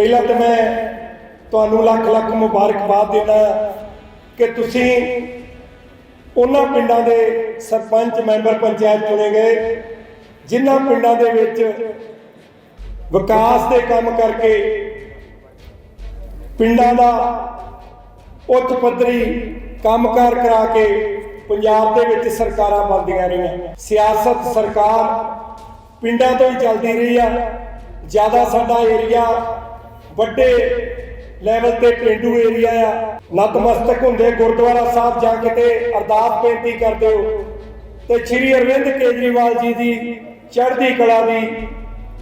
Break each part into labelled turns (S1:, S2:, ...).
S1: ਪਹਿਲਾਂ ਤਾਂ ਮੈਂ ਤੁਹਾਨੂੰ ਲੱਖ ਲੱਖ ਮੁਬਾਰਕਬਾਦ ਦਿੰਦਾ ਕਿ ਤੁਸੀਂ ਉਹਨਾਂ ਪਿੰਡਾਂ ਦੇ ਸਰਪੰਚ ਮੈਂਬਰ ਪੰਚਾਇਤ ਚੁਣੇ ਗਏ, ਜਿਨ੍ਹਾਂ ਪਿੰਡਾਂ ਦੇ ਵਿੱਚ ਵਿਕਾਸ ਦੇ ਕੰਮ ਕਰਕੇ ਪਿੰਡਾਂ ਦਾ ਉੱਚ ਪੱਧਰੀ ਕੰਮਕਾਰ ਕਰਾ ਕੇ ਪੰਜਾਬ ਦੇ ਵਿੱਚ ਸਰਕਾਰਾਂ ਬਣਦੀਆਂ ਰਹੀਆਂ। ਸਿਆਸਤ ਸਰਕਾਰ ਪਿੰਡਾਂ ਤੋਂ ਹੀ ਚੱਲਦੀ ਰਹੀ ਆ। ਜ਼ਿਆਦਾ ਸਾਡਾ ਏਰੀਆ ਵੱਡੇ ਲੈਵਲ ਤੇ ਪਿੰਡੂ ਏਰੀਆ ਆ। ਨਤਮਸਤਕ ਹੁੰਦੇ ਗੁਰਦੁਆਰਾ ਸਾਹਿਬ ਜਾ ਕੇ ਤੇ ਅਰਦਾਸ ਬੇਨਤੀ ਕਰਦੇ ਹੋ। ਤੇ ਸ਼੍ਰੀ ਅਰਵਿੰਦ ਕੇਜਰੀਵਾਲ ਜੀ ਦੀ ਚੜ੍ਹਦੀ ਕਲਾ ਦੀ,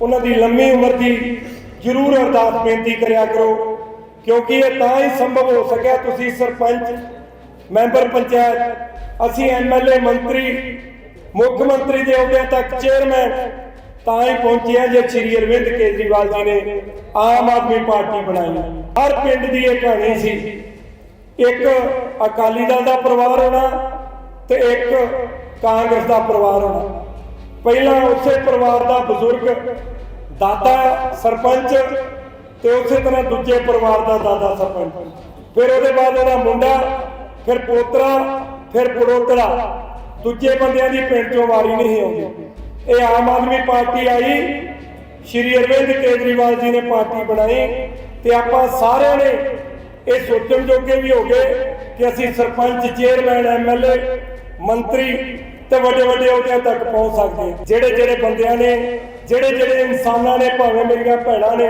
S1: ਉਹਨਾਂ ਦੀ ਲੰਮੀ ਉਮਰ ਦੀ ਜ਼ਰੂਰ ਅਰਦਾਸ ਬੇਨਤੀ ਕਰਿਆ ਕਰੋ। ਕਿਉਂਕਿ ਇਹ ਤਾਂ ਹੀ ਸੰਭਵ ਹੋ ਸਕਿਆ ਤੁਸੀਂ ਸਰਪੰਚ, ਮੈਂਬਰ ਪੰਚਾਇਤ, ਅਸੀਂ ਐਮਐਲਏ ਮੰਤਰੀ, ਮੁੱਖ ਮੰਤਰੀ ਦੇ ਅਹੁਦਿਆਂ ਤੱਕ ਚੇਅਰਮੈਨ ਤਾਂ ਹੀ ਪਹੁੰਚੇ ਜੇ ਸ਼੍ਰੀ ਅਰਵਿੰਦ ਕੇਜਰੀਵਾਲ ਜੀ ਨੇ ਆਮ ਆਦਮੀ ਪਾਰਟੀ ਬਣਾਈ। ਹਰ ਪਿੰਡ ਦੀ ਇਹ ਕਹਾਣੀ ਸੀ। ਇੱਕ ਅਕਾਲੀ ਦਲ ਦਾ ਪਰਿਵਾਰ ਹੋਣਾ ਤੇ ਇੱਕ ਕਾਂਗਰਸ ਦਾ ਪਰਿਵਾਰ ਹੋਣਾ। ਪਹਿਲਾਂ ਉਸੇ ਪਰਿਵਾਰ ਦਾ ਬਜ਼ੁਰਗ ਦਾਦਾ ਸਰਪੰਚ ਤੇ ਉਸੇ ਤਰ੍ਹਾਂ ਦੂਜੇ ਪਰਿਵਾਰ ਦਾ ਦਾਦਾ ਸਰਪੰਚ। ਫਿਰ ਉਹਦੇ ਬਾਅਦ ਉਹਦਾ ਮੁੰਡਾ, ਫਿਰ ਪੋਤਰਾ, ਫਿਰ ਪੜੋਤਰਾ ਦੂਜੇ ਬੰਦਿਆਂ ਦੀ ਪਿੰਡ ਚੋਂ ਵਾਰੀ ਨਹੀਂ ਆਉਂਦੀ। ਇਹ ਆਮ ਆਦਮੀ ਪਾਰਟੀ ਆਈ, ਸ਼੍ਰੀ ਅਰਵਿੰਦ ਕੇਜਰੀਵਾਲ ਜੀ ਨੇ ਪਾਰਟੀ ਬਣਾਈ ਤੇ ਆਪਾਂ ਸਾਰਿਆਂ ਨੇ ਇਹ ਸੋਚਣ ਜੋਗੇ ਵੀ ਹੋ ਗਏ ਕਿ ਅਸੀਂ ਸਰਪੰਚ ਚੇਅਰਮੈਨ ਐਮਐਲਏ ਮੰਤਰੀ ਤੇ ਵੱਡੇ ਵੱਡੇ ਅਹੁਦਿਆਂ ਤੱਕ ਪਹੁੰਚ ਸਕਦੇ ਜਿਹੜੇ ਜਿਹੜੇ ਬੰਦਿਆਂ ਨੇ, ਜਿਹੜੇ ਜਿਹੜੇ ਇਨਸਾਨਾਂ ਨੇ, ਭਾਵੇਂ ਮੇਰੀਆਂ ਭੈਣਾਂ ਨੇ,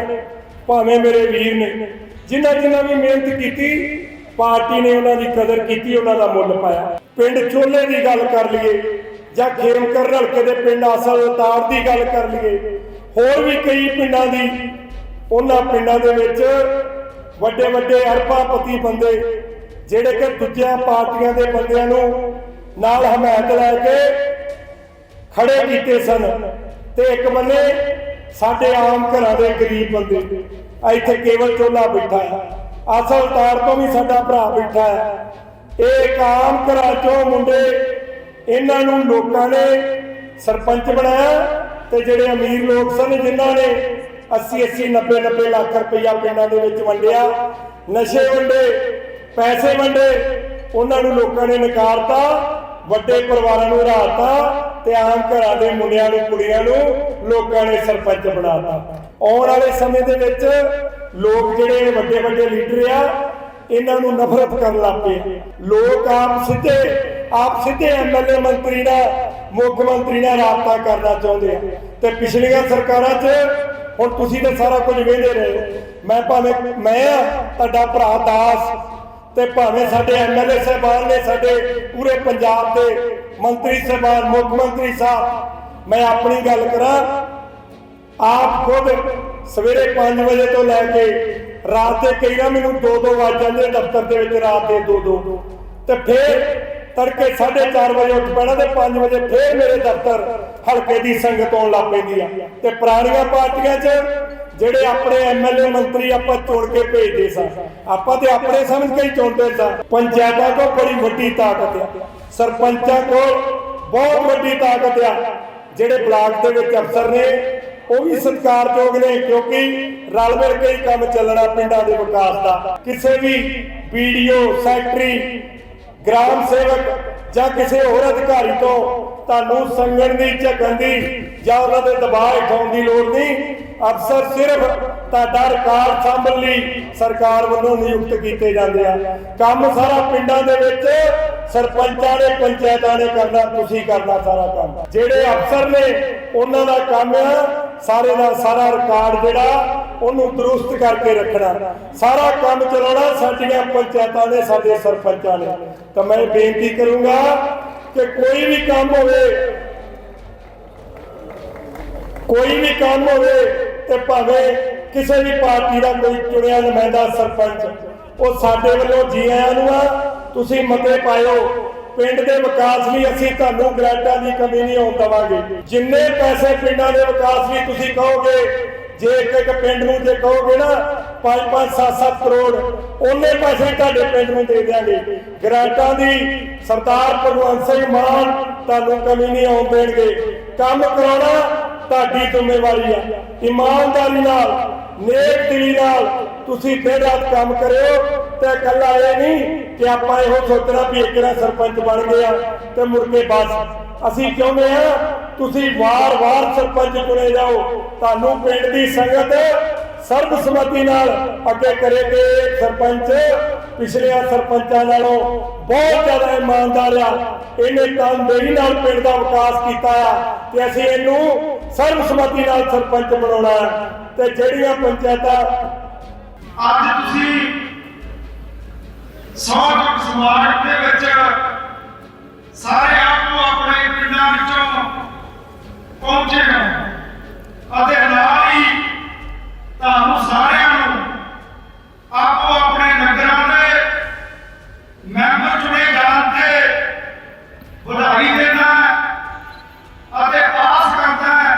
S1: ਭਾਵੇਂ ਮੇਰੇ ਵੀਰ ਨੇ, ਜਿਨ੍ਹਾਂ ਜਿਨ੍ਹਾਂ ਵੀ ਮਿਹਨਤ ਕੀਤੀ, ਪਾਰਟੀ ਨੇ ਉਹਨਾਂ ਦੀ ਕਦਰ ਕੀਤੀ, ਉਹਨਾਂ ਦਾ ਮੁੱਲ ਪਾਇਆ। ਪਿੰਡ ਚੋਲੇ ਦੀ ਗੱਲ ਕਰ ਲਈਏ ਜਾਂ ਖੇਮਕਰ ਹਲਕੇ ਦੇ ਪਿੰਡ ਅਸਲ ਤਾਰ ਦੀ ਗੱਲ ਕਰ ਲਈਏ, ਹੋਰ ਵੀ ਕਈ ਪਿੰਡਾਂ ਦੀ, ਉਹਨਾਂ ਪਿੰਡਾਂ ਦੇ ਵਿੱਚ ਵੱਡੇ ਵੱਡੇ ਅਰਬਾਪਤੀ ਬੰਦੇ, ਜਿਹੜੇ ਕਿ ਦੂਜੀਆਂ ਪਾਰਟੀਆਂ ਦੇ ਬੰਦਿਆਂ ਨੂੰ ਨਾਲ ਹਮਾਇਤ ਲੈ ਕੇ ਖੜੇ ਕੀਤੇ ਸਨ ਤੇ ਇੱਕ ਬੰਨੇ ਸਾਡੇ ਆਮ ਘਰਾਂ ਦੇ ਗਰੀਬ ਬੰਦੇ ਇੱਥੇ ਕੇਵਲ ਚੋਲਾ ਬੈਠਾ ਹੈ ਅਸਲ ਤਾਰ ਤੋਂ ਵੀ ਸਾਡਾ ਭਰਾ ਬੈਠਾ ਹੈ। ਇਹ ਇੱਕ ਆਮ ਘਰਾਂ ਚੋਂ ਮੁੰਡੇ ਇਹਨਾਂ ਨੂੰ ਲੋਕਾਂ ਨੇ ਸਰਪੰਚ ਬਣਾਇਆ ਤੇ ਜਿਹੜੇ ਅਮੀਰ ਲੋਕ ਸਨ, ਜਿਨ੍ਹਾਂ ਨੇ 80 80 90 90 ਲੱਖ ਰੁਪਈਆ ਪਿੰਡਾਂ ਦੇ ਵਿੱਚ ਵੰਡਿਆ, ਨਸ਼ੇ ਵੰਡੇ, ਪੈਸੇ ਵੰਡੇ, ਉਹਨਾਂ ਨੂੰ ਲੋਕਾਂ ਨੇ ਨਕਾਰਤਾ, ਵੱਡੇ ਪਰਿਵਾਰਾਂ ਨੂੰ ਹਰਾਤਾ ਤੇ ਆਮ ਘਰਾਂ ਦੇ ਮੁੰਡਿਆਂ ਨੂੰ, ਕੁੜੀਆਂ ਨੂੰ ਲੋਕਾਂ ਨੇ ਸਰਪੰਚ ਬਣਾਤਾ। ਆਉਣ ਵਾਲੇ ਸਮੇਂ ਦੇ ਵਿੱਚ ਲੋਕ ਜਿਹੜੇ ਵੱਡੇ ਵੱਡੇ ਲੀਡਰ ਆ, ਇਹਨਾਂ ਨੂੰ ਨਫ਼ਰਤ ਕਰਨ ਲੱਗ ਪਏ। ਲੋਕ ਆਪ ਸਿੱਧੇ ਆਪ ਸਿੱਧੇ ਐਮਐਲਏ ਮੰਤਰੀ ਨਾਲ ਮੁੱਖ ਮੰਤਰੀ ਨਾਲ ਰਾਬਤਾ ਕਰਨਾ ਚਾਹੁੰਦੇ ਆ। ਤੇ ਪਿਛਲੀਆਂ ਸਰਕਾਰਾਂ 'ਚ ਹੁਣ ਤੁਸੀਂ ਤਾਂ ਸਾਰਾ ਕੁਝ ਵੇਖਦੇ ਰਹੇ। ਮੈਂ ਭਾਵੇਂ, ਮੈਂ ਤੁਹਾਡਾ ਭਰਾ ਦਾਸ, ਤੇ ਭਾਵੇਂ ਸਾਡੇ ਐਮਐਲਏ ਸਾਹਿਬਾਨ ਨੇ ਸਾਡੇ ਪੂਰੇ ਪੰਜਾਬ ਦੇ ਮੰਤਰੀ ਸਾਹਿਬਾਨ, ਮੁੱਖ ਮੰਤਰੀ ਸਾਹਿਬ, ਮੈਂ ਆਪਣੀ ਗੱਲ ਕਰਾਂ, ਆਪ ਖੁਦ ਸਵੇਰੇ 5 ਵਜੇ ਤੋਂ ਲੈ ਕੇ ਰਾਤ ਦੇ ਕਈ ਨਾ ਮੈਨੂੰ 2-2 ਵੱਜ ਜਾਂਦੇ ਦਫ਼ਤਰ ਦੇ ਵਿੱਚ, ਰਾਤ ਦੇ 2-2 ਤੇ ਫਿਰ ਤੜਕੇ 4:30 ਵਜੇ ਉੱਠ ਪੈਣਾ ਤੇ 5 ਵਜੇ ਫਿਰ ਮੇਰੇ ਦਫ਼ਤਰ ਹਲਕੇ ਦੀ ਸੰਗਤ ਆਉਣ ਲੱਗ ਪੈਂਦੀ ਆ। ਤੇ ਪੁਰਾਣੀਆਂ ਪਾਰਟੀਆਂ 'ਚ ਜਿਹੜੇ ਆਪਣੇ ਐਮਐਲਏ ਮੰਤਰੀ ਆਪਾਂ ਚੁਣ ਕੇ ਭੇਜਦੇ ਸਾਂ, ਆਪਾਂ ਤੇ ਆਪਣੇ ਸਮਝ ਕੇ ਹੀ ਚੁਣਦੇ ਸਾਂ। ਪੰਚਾਇਤਾਂ ਕੋਲ ਬੜੀ ਵੱਡੀ ਤਾਕਤ ਆ। ਸਰਪੰਚਾਂ ਕੋਲ ਬਹੁਤ ਵੱਡੀ ਤਾਕਤ ਆ। ਜਿਹੜੇ ਬਲਾਕ ਦੇ ਵਿੱਚ ਅਫਸਰ ਨੇ, ਉਹ ਵੀ ਸਤਿਕਾਰਯੋਗ ਨੇ ਕਿਉਂਕਿ ਰਲ ਮਿਲ ਕੇ ਹੀ ਕੰਮ ਚੱਲਣਾ ਪਿੰਡਾਂ ਦੇ ਵਿਕਾਸ ਦਾ। ਕਿਸੇ ਵੀ ਵੀਡੀਓ ਸੈਕਟਰੀ ਗ੍ਰਾਮ ਸੇਵਕ ਜਾਂ ਕਿਸੇ ਹੋਰ ਅਧਿਕਾਰੀ ਤੋਂ ਤੁਹਾਨੂੰ ਸੰਗਣ ਦੀ ਝਗਣ ਦੀ ਜਾਂ ਉਹਨਾਂ ਦੇ ਦਬਾਅ ਉਠਾਉਣ ਦੀ ਲੋੜ ਨਹੀਂ। ਅਫਸਰ ਸਿਰਫ ਤੁਹਾਡਾ ਰਿਕਾਰਡ ਸੰਭਲ ਲਈ ਸਰਕਾਰ ਵੱਲੋਂ ਨਿਯੁਕਤ ਕੀਤੇ ਜਾਂਦੇ ਆ। ਕੰਮ ਸਾਰਾ ਪਿੰਡਾਂ ਦੇ ਵਿੱਚ ਸਰਪੰਚਾਂ ਨੇ, ਪੰਚਾਇਤਾਂ ਨੇ ਕਰਨਾ, ਤੁਸੀਂ ਕਰਨਾ ਸਾਰਾ ਕੰਮ। ਜਿਹੜੇ ਅਫਸਰ ਨੇ, ਉਹਨਾਂ ਦਾ ਕੰਮ ਆ ਸਾਰੇ ਦਾ ਸਾਰਾ ਰਿਕਾਰਡ ਜਿਹੜਾ ਉਹਨੂੰ ਦਰੁਸਤ ਕਰਕੇ ਰੱਖਣਾ। ਸਾਰਾ ਕੰਮ ਚਲਾਉਣਾ ਸਾਡੀਆਂ ਪੰਚਾਇਤਾਂ ਨੇ, ਸਾਡੇ ਸਰਪੰਚਾਂ ਨੇ। ਤਾਂ ਮੈਂ ਬੇਨਤੀ ਕਰੂੰਗਾ ਕਿ ਕੋਈ ਵੀ ਕੰਮ ਹੋਵੇ, ਕੋਈ ਵੀ ਕੰਮ ਹੋਵੇ ਤੇ ਭਾਵੇਂ ਕਿਸੇ ਵੀ ਪਾਰਟੀ ਦਾ ਕੋਈ ਚੁਣਿਆ ਨੁਮਾਇੰਦਾ ਸਰਪੰਚ, ਉਹ ਸਾਡੇ ਵੱਲੋਂ ਜੀ ਆਇਆਂ ਨੂੰ ਆ, ਤੁਸੀਂ ਮਤੇ ਪਾਇਓ। ਪਿੰਡ ਦੇ ਵਿਕਾਸ ਲਈ ਅਸੀਂ ਤੁਹਾਨੂੰ ਗ੍ਰਾਂਟਾਂ ਦੀ ਕਮੀ ਨਹੀਂ ਆਉਣ ਦੇਵਾਂਗੇ। ਜਿੰਨੇ ਪੈਸੇ ਪਿੰਡਾਂ ਦੇ ਵਿਕਾਸ ਲਈ ਤੁਸੀਂ ਕਹੋਗੇ, ਜੇ ਇੱਕ ਇੱਕ ਪਿੰਡ ਨੂੰ ਜੇ ਕਹੋਗੇ ਨਾ 5-5 7-7 ਕਰੋੜ ਉਹਨੇ ਪੈਸੇ ਤੁਹਾਡੇ ਪਿੰਡ ਨੂੰ ਦੇ ਦਿਆਂਗੇ। ਗ੍ਰਾਂਟਾਂ ਦੀ ਸਰਦਾਰ ਭਗਵੰਤ ਸਿੰਘ ਮਾਨ ਤੁਹਾਨੂੰ ਕਮੀ ਨਹੀਂ ਆਉਣ ਦੇਣਗੇ। ਕੰਮ ਕਰਾਉਣਾ ਤੁਹਾਡੀ ਜ਼ਿੰਮੇਵਾਰੀ ਆ। ਇਮਾਨਦਾਰੀ ਨਾਲ, ਨੇਕ ਦਿਲੀ ਨਾਲ ਤੁਸੀਂ ਦਿਨ ਰਾਤ ਕੰਮ ਕਰਿਓ। ਤੇ ਇਕੱਲਾ ਇਹ ਨਹੀਂ ਕਿ ਆਪਾਂ ਇਹੋ ਸੋਚਣਾ ਵੀ ਇੱਕ ਨਾ ਸਰਪੰਚ ਬਣ ਗਿਆ ਤੇ ਮੁੜ ਕੇ ਬਸ। ਅਸੀਂ ਚਾਹੁੰਦੇ ਆ ਤੁਸੀਂ ਵਾਰ-ਵਾਰ ਸਰਪੰਚ ਚੁਣੇ ਜਾਓ। ਤੁਹਾਨੂੰ ਪਿੰਡ ਦੀ ਸੰਗਤ ਸਰਬਸੰਮਤੀ ਨਾਲ ਅੱਗੇ ਕਰੇਗੇ ਇਹ ਸਰਪੰਚ। ਪਿਛਲੇ ਸਰਪੰਚਾਂ ਨਾਲੋਂ ਬਹੁਤ ਜ਼ਿਆਦਾ ਇਮਾਨਦਾਰ ਆ। ਇਹਨੇ ਤਨਦੇਹੀ ਨਾਲ ਪਿੰਡ ਦਾ ਵਿਕਾਸ ਕੀਤਾ ਤੇ ਅਸੀਂ ਇਹਨੂੰ ਸਰਬਸੰਮਤੀ ਨਾਲ ਸਰਪੰਚ ਬਣਾਉਣਾ ਤੇ ਜਿਹੜੀਆਂ ਪੰਚਾਇਤਾਂ
S2: ਅੱਜ ਤੁਸੀਂ ਸੌਜਕ ਸਮਾਜ ਦੇ ਵਿੱਚ ਸਾਰੇ ਆਪੋ ਆਪਣੇ ਪਿੰਡਾਂ ਵਿੱਚੋਂ ਪਹੁੰਚੇ ਹੋ ਅਤੇ ਨਾਲ ਹੀ ਤੁਹਾਨੂੰ ਸਾਰਿਆਂ ਨੂੰ ਆਪੋ ਆਪਣੇ ਨਗਰਾਂ ਦੇ ਮੈਂਬਰ ਚੁਣੇ ਜਾਣ ਤੇ ਵਧਾਈ ਦੇਣਾ ਅਤੇ ਆਸ ਕਰਦਾ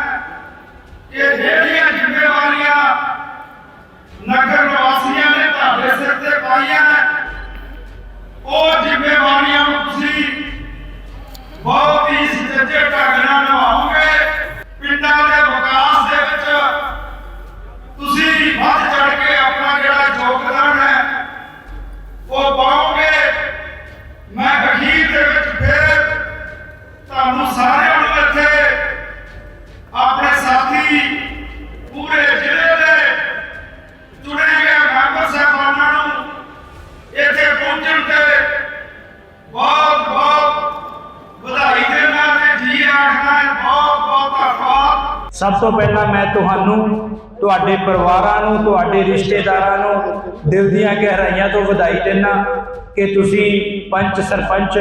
S2: ਕਿ ਜਿਹੜੀਆਂ ਜ਼ਿੰਮੇਵਾਰੀਆਂ ਨਗਰ ਨਿਵਾਸੀਆਂ ਨੇ ਤੁਹਾਡੇ ਸਿਰ ਤੇ ਪਾਈਆਂ ਉਹ ਜ਼ਿੰਮੇਵਾਰੀਆਂ ਨੂੰ ਤੁਸੀਂ ਬਹੁਤ ਹੀ ਸੁਚੱਜੇ ਢੰਗ ਨਾਲ ਨਿਭਾਓਗੇ ਪਿੰਡਾਂ ਦੇ ਵਿਕਾਸ ਦੇ ਵਿੱਚ ਤੁਸੀਂ ਵੱਧ ਚੜ ਕੇ ਆਪਣਾ ਜਿਹੜਾ ਯੋਗਦਾਨ ਹੈ ਉਹ ਪਾਓਗੇ ਮੈਂ ਅਖੀਰ ਦੇ ਵਿੱਚ ਫਿਰ ਤੁਹਾਨੂੰ ਸਾਰਿਆਂ ਨੂੰ ਇੱਥੇ ਆਪਣੇ ਸਾਥੀ ਪੂਰੇ ਜ਼ਿਲ੍ਹੇ ਦੇ ਚੁਣੇ ਗਏ ਮੈਂਬਰ ਸਾਹਿਬਾਨਾਂ ਨੂੰ ਇੱਥੇ ਪਹੁੰਚਣ ਤੇ ਬਹੁਤ ਬਹੁਤ ਵਧਾਈ ਦੇਣਾ ਤੇ ਜੀ ਆਖਣਾ ਹੈ ਬਹੁਤ ਬਹੁਤ ਧੰਨਵਾਦ
S3: ਸਭ ਤੋਂ ਪਹਿਲਾਂ ਮੈਂ ਤੁਹਾਨੂੰ ਤੁਹਾਡੇ ਪਰਿਵਾਰਾਂ ਨੂੰ, ਤੁਹਾਡੇ ਰਿਸ਼ਤੇਦਾਰਾਂ ਨੂੰ ਦਿਲ ਦੀਆਂ ਗਹਿਰਾਈਆਂ ਤੋਂ ਵਧਾਈ ਦਿੰਦਾ ਕਿ ਤੁਸੀਂ ਪੰਚ ਸਰਪੰਚ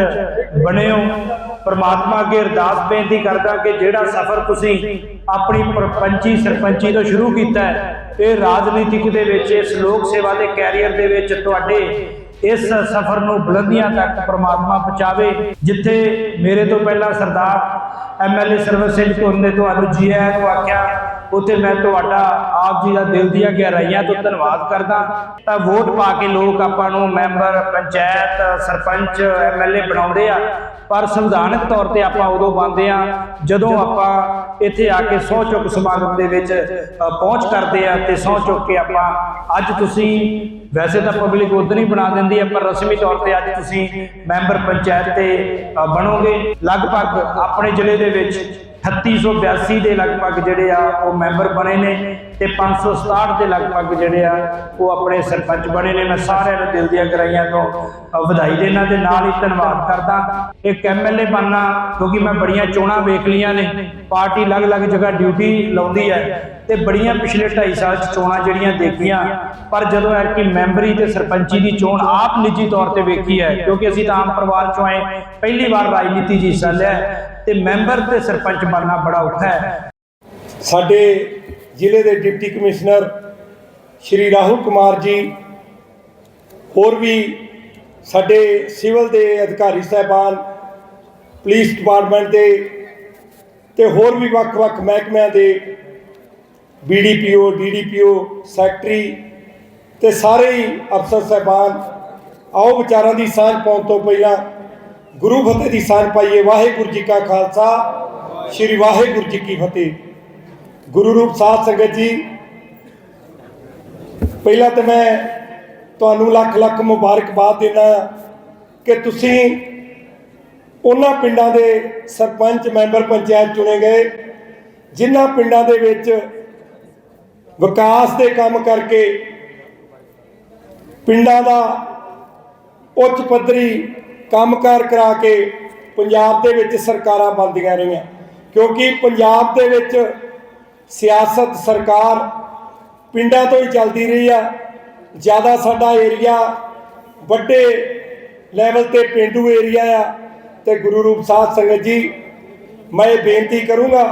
S3: ਬਣੇ ਹੋ। ਪਰਮਾਤਮਾ ਅੱਗੇ ਅਰਦਾਸ ਬੇਨਤੀ ਕਰਦਾ ਕਿ ਜਿਹੜਾ ਸਫ਼ਰ ਤੁਸੀਂ ਆਪਣੀ ਪੰਚੀ ਸਰਪੰਚੀ ਤੋਂ ਸ਼ੁਰੂ ਕੀਤਾ ਹੈ, ਇਹ ਰਾਜਨੀਤਿਕ ਦੇ ਵਿੱਚ, ਇਸ ਲੋਕ ਸੇਵਾ ਦੇ ਕੈਰੀਅਰ ਦੇ ਵਿੱਚ ਤੁਹਾਡੇ ਇਸ ਸਫ਼ਰ ਨੂੰ ਬੁਲੰਦੀਆਂ ਤੱਕ ਪ੍ਰਮਾਤਮਾ ਪਹੁੰਚਾਵੇ। ਜਿੱਥੇ ਮੇਰੇ ਤੋਂ ਪਹਿਲਾਂ ਸਰਦਾਰ ਐਮਐਲਏ ਸਰਵਨ ਸਿੰਘ ਧੁੰਨ ਨੇ ਤੁਹਾਨੂੰ ਜੀ ਆਇਆਂ ਨੂੰ ਆਖਿਆ ਉੱਥੇ ਮੈਂ ਤੁਹਾਡਾ ਆਪ ਜੀ ਦਾ ਦਿਲ ਦੀਆਂ ਗਹਿਰਾਈਆਂ ਤੋਂ ਧੰਨਵਾਦ ਕਰਦਾ। ਤਾਂ ਵੋਟ ਪਾ ਕੇ ਲੋਕ ਆਪਾਂ ਨੂੰ ਮੈਂਬਰ, ਪੰਚਾਇਤ, ਸਰਪੰਚ ਐਮਐਲਏ ਬਣਾਉਂਦੇ ਆ। ਪਰ ਸੰਵਿਧਾਨਕ ਤੌਰ ਤੇ ਆਪਾਂ ਉਦੋਂ ਬਣਦੇ ਆ ਜਦੋਂ ਆਪਾਂ ਇੱਥੇ ਆ ਕੇ ਸਹੁੰ ਚੁੱਕ ਸਮਾਗਮ ਦੇ ਵਿੱਚ ਪਹੁੰਚ ਕਰਦੇ ਆ ਤੇ ਸਹੁੰ ਚੁੱਕ ਕੇ ਆਪਾਂ ਅੱਜ ਤੁਸੀਂ, ਵੈਸੇ ਤਾਂ ਪਬਲਿਕ ਉਦੋਂ ਹੀ ਬਣਾ ਦਿੰਦੀ ਹੈ ਪਰ ਰਸਮੀ ਤੌਰ ਤੇ ਅੱਜ ਤੁਸੀਂ ਮੈਂਬਰ, ਪੰਚਾਇਤ ਤੇ ਬਣੋਗੇ। ਲਗਭਗ ਆਪਣੇ ਜ਼ਿਲ੍ਹੇ ਦੇ ਵਿੱਚ 3882 ਦੇ ਲਗਭਗ ਜਿਹੜੇ ਆ ਉਹ ਮੈਂਬਰ ਬਣੇ ਨੇ ਤੇ 567 ਦੇ ਲਗਭਗ ਜਿਹੜੇ ਆ ਉਹ ਆਪਣੇ ਸਰਪੰਚ ਬਣੇ ਨੇ। ਮੈਂ ਸਾਰਿਆਂ ਨੂੰ ਦਿਲ ਦੀਆਂ ਗਰਾਈਆਂ ਤੋਂ ਵਧਾਈ ਦੇਣਾ ਤੇ ਨਾਲ ਹੀ ਧੰਨਵਾਦ ਕਰਦਾ। ਇੱਕ ਐਮਐਲਏ ਬਣਨਾ, ਕਿਉਂਕਿ ਮੈਂ ਬੜੀਆਂ ਚੋਣਾਂ ਵੇਖ ਲੀਆਂ ਨੇ। ਪਾਰਟੀ ਅਲੱਗ-ਅਲੱਗ ਜਗ੍ਹਾ ਡਿਊਟੀ ਲਾਉਂਦੀ ਹੈ ਤੇ ਬੜੀਆਂ ਪਿਛਲੇ 2.5 ਸਾਲ ਚ ਚੋਣਾਂ ਜਿਹੜੀਆਂ ਦੇਖੀਆਂ। ਪਰ ਜਦੋਂ ਐ ਕਿ ਮੈਂਬਰੀ ਤੇ ਸਰਪੰਚੀ ਦੀ ਚੋਣ ਆਪ ਨਿੱਜੀ ਤੌਰ ਤੇ ਵੇਖੀ ਹੈ, ਕਿਉਂਕਿ ਅਸੀਂ ਤਾਂ ਆਮ ਪਰਿਵਾਰ ਚੋਂ ਆਏ, ਪਹਿਲੀ ਵਾਰ ਰਾਜਨੀਤੀ 'ਚ ਹਿੱਸਾ ਲਿਆ ਤੇ ਮੈਂਬਰ ਤੇ ਸਰਪੰਚ ਬਣਨਾ ਬੜਾ ਔਖਾ ਹੈ।
S1: ਸਾਡੇ ਜ਼ਿਲ੍ਹੇ ਦੇ ਡਿਪਟੀ ਕਮਿਸ਼ਨਰ ਸ਼੍ਰੀ ਰਾਹੁਲ ਕੁਮਾਰ ਜੀ, ਹੋਰ ਵੀ ਸਾਡੇ ਸਿਵਲ ਦੇ ਅਧਿਕਾਰੀ ਸਾਹਿਬਾਨ, ਪੁਲਿਸ ਡਿਪਾਰਟਮੈਂਟ ਦੇ ਤੇ ਹੋਰ ਵੀ ਵੱਖ-ਵੱਖ ਮਹਿਕਮਿਆਂ ਦੇ ਬੀਡੀਪੀਓ ਡੀਡੀਪੀਓ ਸੈਕਟਰੀ ਤੇ ਸਾਰੇ ਹੀ ਅਫਸਰ ਸਾਹਿਬਾਨ, ਆਓ ਵਿਚਾਰਾਂ ਦੀ ਸਾਂਝ ਪਾਉਣ ਤੋਂ ਪਹਿਲਾਂ ਗੁਰੂ ਫਤਿਹ ਦੀ ਸਾਂਝ ਪਾਈਏ। ਵਾਹਿਗੁਰੂ ਜੀ ਕਾ ਖਾਲਸਾ, ਸ੍ਰੀ ਵਾਹਿਗੁਰੂ ਜੀ ਕੀ ਫਤਿਹ। ਗੁਰੂ ਰੂਪ ਸਾਧ ਸੰਗਤ ਜੀ, ਪਹਿਲਾਂ ਤਾਂ ਮੈਂ ਤੁਹਾਨੂੰ ਲੱਖ ਲੱਖ ਮੁਬਾਰਕਬਾਦ ਦਿੰਦਾ ਕਿ ਤੁਸੀਂ ਉਹਨਾਂ ਪਿੰਡਾਂ ਦੇ ਸਰਪੰਚ, ਮੈਂਬਰ ਪੰਚਾਇਤ ਚੁਣੇ ਗਏ, ਜਿਨ੍ਹਾਂ ਪਿੰਡਾਂ ਦੇ ਵਿੱਚ ਵਿਕਾਸ ਦੇ ਕੰਮ ਕਰਕੇ ਪਿੰਡਾਂ ਦਾ ਉੱਚ ਪੱਧਰੀ ਕੰਮਕਾਰ ਕਰਾ ਕੇ ਪੰਜਾਬ ਦੇ ਵਿੱਚ ਸਰਕਾਰਾਂ ਬਣਦੀਆਂ ਰਹੀਆਂ। ਕਿਉਂਕਿ ਪੰਜਾਬ ਦੇ ਵਿੱਚ ਸਿਆਸਤ, ਸਰਕਾਰ ਪਿੰਡਾਂ ਤੋਂ ਹੀ ਚੱਲਦੀ ਰਹੀ ਆ। ਜ਼ਿਆਦਾ ਸਾਡਾ ਏਰੀਆ ਵੱਡੇ ਲੈਵਲ ਤੇ ਪਿੰਡੂ ਏਰੀਆ ਆ। ਤੇ ਗੁਰੂ ਰੂਪ ਸਾਧ ਸੰਗਤ ਜੀ, ਮੈਂ ਇਹ ਬੇਨਤੀ ਕਰੂੰਗਾ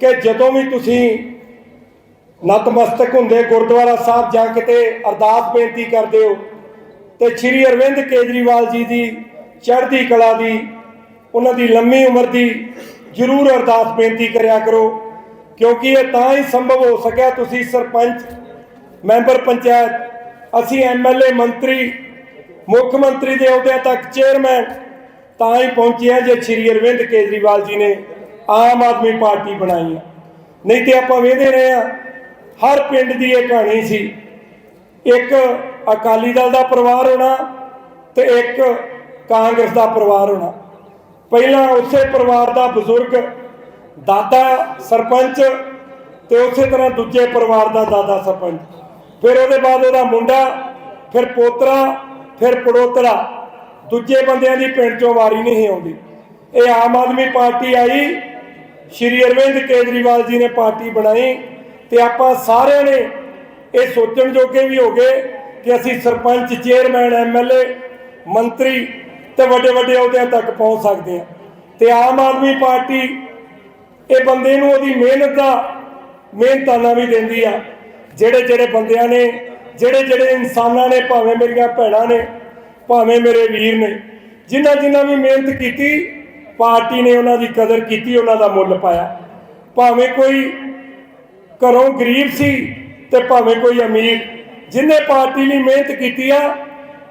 S1: ਕਿ ਜਦੋਂ ਵੀ ਤੁਸੀਂ ਨਤਮਸਤਕ ਹੁੰਦੇ ਗੁਰਦੁਆਰਾ ਸਾਹਿਬ ਜਾਂ ਕਿਤੇ ਅਰਦਾਸ ਬੇਨਤੀ ਕਰਦੇ ਹੋ ਤੇ ਸ਼੍ਰੀ ਅਰਵਿੰਦ ਕੇਜਰੀਵਾਲ ਜੀ ਦੀ ਚੜ੍ਹਦੀ ਕਲਾ ਦੀ, ਉਹਨਾਂ ਦੀ ਲੰਮੀ ਉਮਰ ਦੀ ਜ਼ਰੂਰ ਅਰਦਾਸ ਬੇਨਤੀ ਕਰਿਆ ਕਰੋ, ਕਿਉਂਕਿ ਇਹ ਤਾਂ ਹੀ ਸੰਭਵ ਹੋ ਸਕਿਆ ਤੁਸੀਂ ਸਰਪੰਚ, ਮੈਂਬਰ ਪੰਚਾਇਤ, ਅਸੀਂ ਐਮਐਲਏ ਮੰਤਰੀ, ਮੁੱਖ ਮੰਤਰੀ ਦੇ ਅਹੁਦਿਆਂ ਤੱਕ ਚੇਅਰਮੈਨ, ਤਾਂ ਹੀ ਪਹੁੰਚਿਆ ਜੇ ਸ਼੍ਰੀ ਅਰਵਿੰਦ ਕੇਜਰੀਵਾਲ ਜੀ ਨੇ ਆਮ ਆਦਮੀ ਪਾਰਟੀ ਬਣਾਈ ਹੈ। ਨਹੀਂ ਤੇ ਆਪਾਂ ਵੇਖਦੇ ਰਹੇ ਆ ਹਰ ਪਿੰਡ ਦੀ ਇਹ ਕਹਾਣੀ ਸੀ, ਇੱਕ ਅਕਾਲੀ ਦਲ ਦਾ ਪਰਿਵਾਰ ਹੋਣਾ ਤੇ ਇੱਕ ਕਾਂਗਰਸ ਦਾ ਪਰਿਵਾਰ ਹੋਣਾ। ਪਹਿਲਾਂ ਉਸੇ ਪਰਿਵਾਰ ਦਾ ਬਜ਼ੁਰਗ ਦਾਦਾ ਸਰਪੰਚ ਤੇ ਉਸੇ ਤਰ੍ਹਾਂ ਦੂਜੇ ਪਰਿਵਾਰ ਦਾ ਦਾਦਾ ਸਰਪੰਚ। ਫਿਰ ਉਹਦੇ ਬਾਅਦ ਉਹਦਾ ਮੁੰਡਾ, ਫਿਰ ਪੋਤਰਾ, ਫਿਰ ਪੜੋਤਰਾ। ਦੂਜੇ ਬੰਦਿਆਂ ਦੀ ਪਿੰਡ ਚੋਂ ਵਾਰੀ ਨਹੀਂ ਆਉਂਦੀ। ਇਹ ਆਮ ਆਦਮੀ ਪਾਰਟੀ ਆਈ, ਸ਼੍ਰੀ ਅਰਵਿੰਦ ਕੇਜਰੀਵਾਲ ਜੀ ਨੇ ਪਾਰਟੀ ਬਣਾਈ ਤੇ ਆਪਾਂ ਸਾਰਿਆਂ ਨੇ ਇਹ ਸੋਚਣ ਜੋਗੇ ਵੀ ਹੋ ਗਏ ਕਿ ਅਸੀਂ ਸਰਪੰਚ ਚੇਅਰਮੈਨ ਐਮਐਲਏ ਮੰਤਰੀ ਤੇ ਵੱਡੇ ਵੱਡੇ ਅਹੁਦਿਆਂ ਤੱਕ ਪਹੁੰਚ ਸਕਦੇ ਹਾਂ। ਤੇ ਆਮ ਆਦਮੀ ਪਾਰਟੀ ਇਹ ਬੰਦੇ ਨੂੰ ਉਹਦੀ ਮਿਹਨਤ ਦਾ, ਮਿਹਨਤਾਨਾ ਵੀ ਦਿੰਦੀ ਆ। ਜਿਹੜੇ ਜਿਹੜੇ ਬੰਦਿਆਂ ਨੇ, ਜਿਹੜੇ ਜਿਹੜੇ ਇਨਸਾਨਾਂ ਨੇ, ਭਾਵੇਂ ਮੇਰੀਆਂ ਭੈਣਾਂ ਨੇ, ਭਾਵੇਂ ਮੇਰੇ ਵੀਰ ਨੇ, ਜਿਨ੍ਹਾਂ ਜਿਨ੍ਹਾਂ ਵੀ ਮਿਹਨਤ ਕੀਤੀ, ਪਾਰਟੀ ਨੇ ਉਹਨਾਂ ਦੀ ਕਦਰ ਕੀਤੀ, ਉਹਨਾਂ ਦਾ ਮੁੱਲ ਪਾਇਆ। ਭਾਵੇਂ ਕੋਈ ਘਰੋਂ ਗਰੀਬ ਸੀ ਤੇ ਭਾਵੇਂ ਕੋਈ ਅਮੀਰ ਜਿਨੇ ਪਾਰਟੀ ਲਈ ਮਿਹਨਤ ਕੀਤੀ ਆ,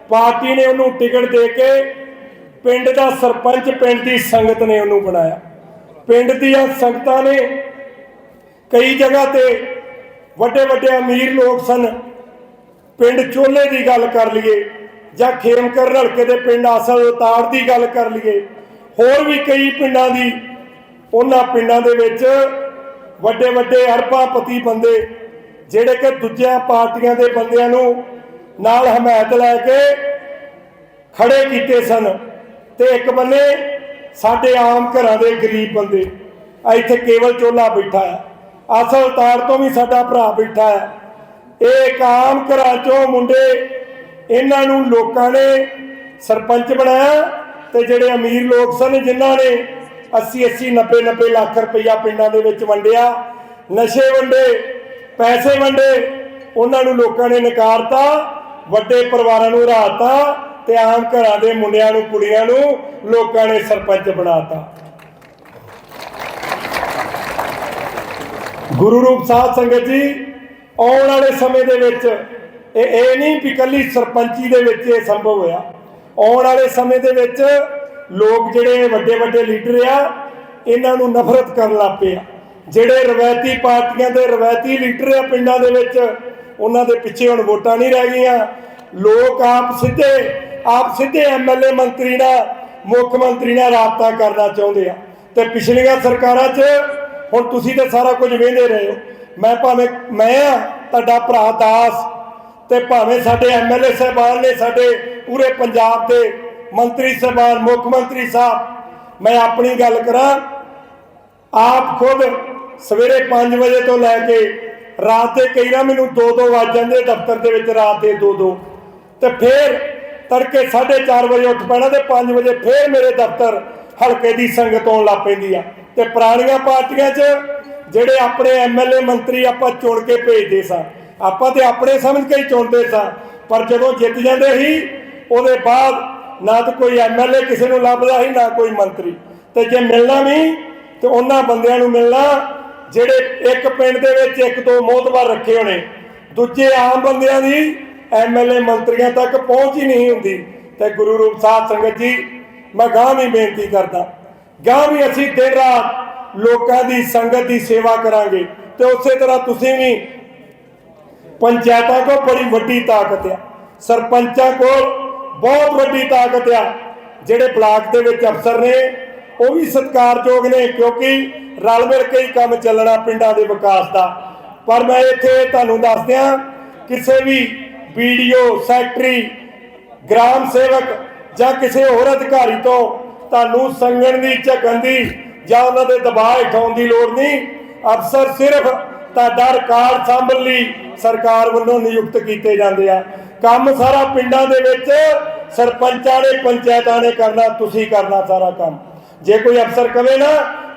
S1: ਪਾਰਟੀ ਨੇ ਉਹਨੂੰ ਟਿਕਟ ਦੇ ਕੇ ਪਿੰਡ ਦਾ ਸਰਪੰਚ, ਪਿੰਡ ਦੀ ਸੰਗਤ ਨੇ ਉਹਨੂੰ ਬਣਾਇਆ। ਪਿੰਡ ਦੀਆਂ ਸੰਗਤਾਂ ਨੇ ਕਈ ਜਗ੍ਹਾ ਤੇ ਵੱਡੇ ਵੱਡੇ ਅਮੀਰ ਲੋਕ ਸਨ। ਪਿੰਡ ਚੋਲੇ ਦੀ ਗੱਲ ਕਰ ਲਈਏ ਜਾਂ ਖੇਮਕਰ ਹਲਕੇ ਦੇ ਪਿੰਡ ਆਸਲ ਉਤਾਰ ਦੀ ਗੱਲ ਕਰ ਲਈਏ, ਹੋਰ ਵੀ ਕਈ ਪਿੰਡਾਂ ਦੀ, ਉਹਨਾਂ ਪਿੰਡਾਂ ਦੇ ਵਿੱਚ ਵੱਡੇ ਵੱਡੇ ਅਰਬਾਪਤੀ ਬੰਦੇ ਜਿਹੜੇ ਕਿ ਦੂਜੀਆਂ ਪਾਰਟੀਆਂ ਦੇ ਬੰਦਿਆਂ ਨੂੰ ਨਾਲ ਹਮਾਇਤ ਲੈ ਕੇ ਖੜੇ ਕੀਤੇ ਸਨ ਤੇ ਇੱਕ ਬੰਨੇ ਸਾਡੇ ਆਮ ਘਰਾਂ ਦੇ ਗਰੀਬ ਬੰਦੇ ਇੱਥੇ ਕੇਵਲ ਚੋਲਾ ਬੈਠਾ ਹੈ ਅਸਲ ਤਾਰ ਤੋਂ ਵੀ ਸਾਡਾ ਭਰਾ ਬੈਠਾ ਹੈ। ਇਹ ਇੱਕ ਆਮ ਘਰਾਂ ਚੋਂ ਮੁੰਡੇ ਇਹਨਾਂ ਨੂੰ ਲੋਕਾਂ ਨੇ ਸਰਪੰਚ ਬਣਾਇਆ ਤੇ ਜਿਹੜੇ ਅਮੀਰ ਲੋਕ ਸਨ ਜਿਨ੍ਹਾਂ ਨੇ 80 80 90 90 ਲੱਖ ਰੁਪਈਆ ਪਿੰਡਾਂ ਦੇ ਵਿੱਚ ਵੰਡਿਆ, ਨਸ਼ੇ ਵੰਡੇ ਪੈਸੇ ਵੰਡੇ, ਉਹਨਾਂ ਨੂੰ ਲੋਕਾਂ ਨੇ ਨਕਾਰਤਾ, ਵੱਡੇ ਪਰਿਵਾਰਾਂ ਨੂੰ ਹਰਾਤਾ ਤੇ ਆਮ ਘਰਾਂ ਦੇ ਮੁੰਡਿਆਂ ਨੂੰ, ਕੁੜੀਆਂ ਨੂੰ ਲੋਕਾਂ ਨੇ ਸਰਪੰਚ ਬਣਾਤਾ। ਗੁਰੂ ਰੂਪ ਸਾਧ ਸੰਗਤ ਜੀ, ਆਉਣ ਵਾਲੇ ਸਮੇਂ ਦੇ ਵਿੱਚ ਇਹ ਇਹ ਨਹੀਂ ਵੀ ਇਕੱਲੀ ਸਰਪੰਚੀ ਦੇ ਵਿੱਚ ਇਹ ਸੰਭਵ ਹੋਇਆ। ਆਉਣ ਵਾਲੇ ਸਮੇਂ ਦੇ ਵਿੱਚ ਲੋਕ ਜਿਹੜੇ ਵੱਡੇ ਵੱਡੇ ਲੀਡਰ ਆ, ਇਹਨਾਂ ਨੂੰ ਨਫ਼ਰਤ ਕਰਨ ਲੱਗ ਪਏ ਆ। ਜਿਹੜੇ ਰਵਾਇਤੀ ਪਾਰਟੀਆਂ ਦੇ ਰਵਾਇਤੀ ਲੀਡਰ ਆ ਪਿੰਡਾਂ ਦੇ ਵਿੱਚ, ਉਹਨਾਂ ਦੇ ਪਿੱਛੇ ਹੁਣ ਵੋਟਾਂ ਨਹੀਂ ਰਹਿ ਗਈਆਂ। ਲੋਕ ਆਪ ਸਿੱਧੇ ਆਪ ਸਿੱਧੇ ਐਮਐਲਏ ਮੰਤਰੀ ਨਾਲ, ਮੁੱਖ ਮੰਤਰੀ ਨਾਲ ਰਾਬਤਾ ਕਰਨਾ ਚਾਹੁੰਦੇ ਆ। ਤੇ ਪਿਛਲੀਆਂ ਸਰਕਾਰਾਂ 'ਚ ਹੁਣ ਤੁਸੀਂ ਤਾਂ ਸਾਰਾ ਕੁਝ ਵੇਂਦੇ ਰਹੇ ਹੋ। ਮੈਂ ਭਾਵੇਂ, ਮੈਂ ਆ, ਤੁਹਾਡਾ ਭਰਾ ਦਾਸ ਤੇ ਭਾਵੇਂ ਸਾਡੇ ਐਮਐਲਏ ਸਾਹਿਬਾਨ ਨੇ ਸਾਡੇ ਪੂਰੇ ਪੰਜਾਬ ਦੇ ਮੰਤਰੀ ਸਾਹਿਬਾਨ, ਮੁੱਖ ਮੰਤਰੀ ਸਾਹਿਬ, ਮੈਂ ਆਪਣੀ ਗੱਲ ਕਰਾਂ, ਆਪ ਖੁਦ ਸਵੇਰੇ 5 ਵਜੇ ਤੋਂ ਲੈ ਕੇ ਰਾਤ ਦੇ ਕਈ ਨਾ ਮੈਨੂੰ 2-2 ਵੱਜ ਜਾਂਦੇ ਦਫ਼ਤਰ ਦੇ ਵਿੱਚ ਰਾਤ ਦੇ 2-2 ਤੇ ਫਿਰ ਤੜਕੇ 4:30 ਵਜੇ ਉੱਠ ਪੈਣਾ ਤੇ 5 ਵਜੇ ਫਿਰ ਮੇਰੇ ਦਫ਼ਤਰ ਹਲਕੇ ਦੀ ਸੰਗਤ ਆਉਣ ਲੱਗ ਪੈਂਦੀ ਆ। ਤੇ ਪੁਰਾਣੀਆਂ ਪਾਰਟੀਆਂ 'ਚ ਜਿਹੜੇ ਆਪਣੇ ਐਮਐਲਏ ਮੰਤਰੀ ਆਪਾਂ ਚੁਣ ਕੇ ਭੇਜਦੇ ਸਾਂ, ਆਪਾਂ ਤੇ ਆਪਣੇ ਸਮਝ ਕੇ ਹੀ ਚੁਣਦੇ ਸਾਂ, ਪਰ ਜਦੋਂ ਜਿੱਤ ਜਾਂਦੇ ਸੀ, ਉਹਦੇ ਬਾਅਦ ਨਾ ਤਾਂ ਕੋਈ ਐਮਐਲਏ ਕਿਸੇ ਨੂੰ ਲੱਭਦਾ ਸੀ, ਨਾ ਕੋਈ ਮੰਤਰੀ। ਤੇ ਜੇ ਮਿਲਣਾ ਵੀ ਤੇ ਉਹਨਾਂ ਬੰਦਿਆਂ ਨੂੰ ਮਿਲਣਾ ਜਿਹੜੇ ਇੱਕ ਪਿੰਡ ਦੇ ਵਿੱਚ ਇੱਕ ਦੋ ਮੋਹਤਬਾਰ ਰੱਖੇ ਹੋਣੇ, ਦੂਜੇ ਆਮ ਬੰਦਿਆਂ ਦੀ ਐਮਐਲਏ ਮੰਤਰੀਆਂ ਤੱਕ ਪਹੁੰਚ ਹੀ ਨਹੀਂ ਹੁੰਦੀ। ਤੇ ਗੁਰੂ ਰੂਪ ਸਾਹਿਬ ਸੰਗਤ ਜੀ, ਮੈਂ ਗਾਂ ਵੀ ਬੇਨਤੀ ਕਰਦਾ ਗਾਂ ਵੀ ਅਸੀਂ ਦਿਨ ਰਾਤ ਲੋਕਾਂ ਦੀ ਸੰਗਤ ਦੀ ਸੇਵਾ ਕਰਾਂਗੇ ਤੇ ਉਸੇ ਤਰ੍ਹਾਂ ਤੁਸੀਂ ਵੀ ਪੰਚਾਇਤਾਂ ਕੋਲ ਬੜੀ ਵੱਡੀ ਤਾਕਤ ਆ। ਸਰਪੰਚਾਂ ਕੋਲ ਬਹੁਤ ਵੱਡੀ ਤਾਕਤ ਆ। ਜਿਹੜੇ ਬਲਾਕ ਦੇ ਵਿੱਚ ਅਫਸਰ ਨੇ, ਉਹ ਵੀ ਸਤਿਕਾਰਯੋਗ ਨੇ ਕਿਉਂਕਿ ਰਲ ਮਿਲ ਕੇ ਹੀ ਕੰਮ ਚੱਲਣਾ ਪਿੰਡਾਂ ਦੇ ਵਿਕਾਸ ਦਾ। ਪਰ ਮੈਂ ਇੱਥੇ ਤੁਹਾਨੂੰ ਦੱਸ ਦਿਆਂ ਕਿਸੇ ਵੀ ਵੀਡੀਓ, ਸੈਕਟਰੀ, ਗ੍ਰਾਮ ਸੇਵਕ ਜਾਂ ਕਿਸੇ ਹੋਰ ਅਧਿਕਾਰੀ ਤੋਂ ਤੁਹਾਨੂੰ ਸੰਗਣ ਦੀ ਝਕਣ ਦੀ ਜਾਂ ਉਹਨਾਂ ਦੇ ਦਬਾਅ ਹੇਠਾਉਣ ਦੀ ਲੋੜ ਨਹੀਂ। ਅਫਸਰ ਸਿਰਫ ਤੁਹਾਡਾ ਰਿਕਾਰਡ ਸੰਭਲ ਲਈ ਸਰਕਾਰ ਵੱਲੋਂ ਨਿਯੁਕਤ ਕੀਤੇ ਜਾਂਦੇ ਆ। ਕੰਮ ਸਾਰਾ ਪਿੰਡਾਂ ਦੇ ਵਿੱਚ ਸਰਪੰਚਾਂ ਨੇ, ਪੰਚਾਇਤਾਂ ਨੇ ਕਰਨਾ, ਤੁਸੀਂ ਕਰਨਾ ਸਾਰਾ ਕੰਮ। ਜੇ ਕੋਈ ਅਫਸਰ ਕਵੇ ਨਾ